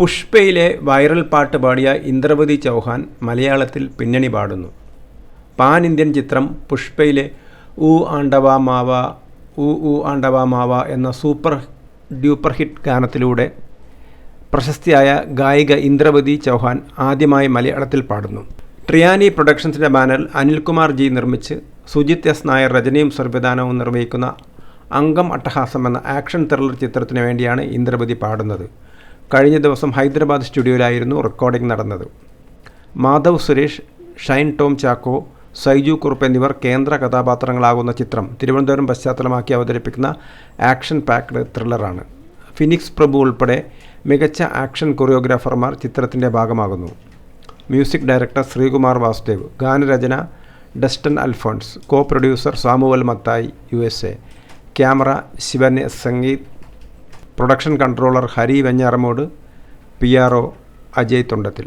പുഷ്പയിലെ viral പാട്ട് പാടിയ ഇന്ദ്രപതി ചൗഹാൻ മലയാളത്തിൽ പിന്നണി പാടുന്നു. പാൻ ഇന്ത്യൻ ചിത്രം പുഷ്പയിലെ ഉ ആണ്ടവ മാവ ഉ ഊ ആണ്ടവ മാവ എന്ന സൂപ്പർ ഡ്യൂപ്പർ ഹിറ്റ് ഗാനത്തിലൂടെ പ്രശസ്തിയായ ഗായിക ഇന്ദ്രപതി ചൗഹാൻ ആദ്യമായി മലയാളത്തിൽ പാടുന്നു. ട്രിയാനി പ്രൊഡക്ഷൻസിന്റെ ബാനറിൽ അനിൽകുമാർ ജി നിർമ്മിച്ച് സുജിത് എസ് നായർ രചനയും സംവിധാനവും നിർവഹിക്കുന്ന അംഗം അട്ടഹാസം എന്ന ആക്ഷൻ ത്രില്ലർ ചിത്രത്തിന് വേണ്ടിയാണ് ഇന്ദ്രപതി പാടുന്നത്. കഴിഞ്ഞ ദിവസം ഹൈദരാബാദ് സ്റ്റുഡിയോയിലായിരുന്നു റെക്കോർഡിംഗ് നടന്നത്. മാധവ് സുരേഷ് ഷൈൻ ടോം ചാക്കോ സൈജു കുറുപ്പ് എന്നിവർ കേന്ദ്ര കഥാപാത്രങ്ങളാകുന്ന ചിത്രം തിരുവനന്തപുരം പശ്ചാത്തലമാക്കി അവതരിപ്പിക്കുന്ന ആക്ഷൻ പാക്ഡ് ത്രില്ലറാണ്. ഫിനിക്സ് പ്രഭു ഉൾപ്പെടെ മികച്ച ആക്ഷൻ കൊറിയോഗ്രാഫർമാർ ചിത്രത്തിന്റെ ഭാഗമാകുന്നു. മ്യൂസിക് ഡയറക്ടർ ശ്രീകുമാർ വാസുദേവ് ഗാനരചന Dustin Alphonse co producer Samuel Mathai U S A camera S Sangeeth production controller Hari Venjaramoodu P R O Ajay Thondathil.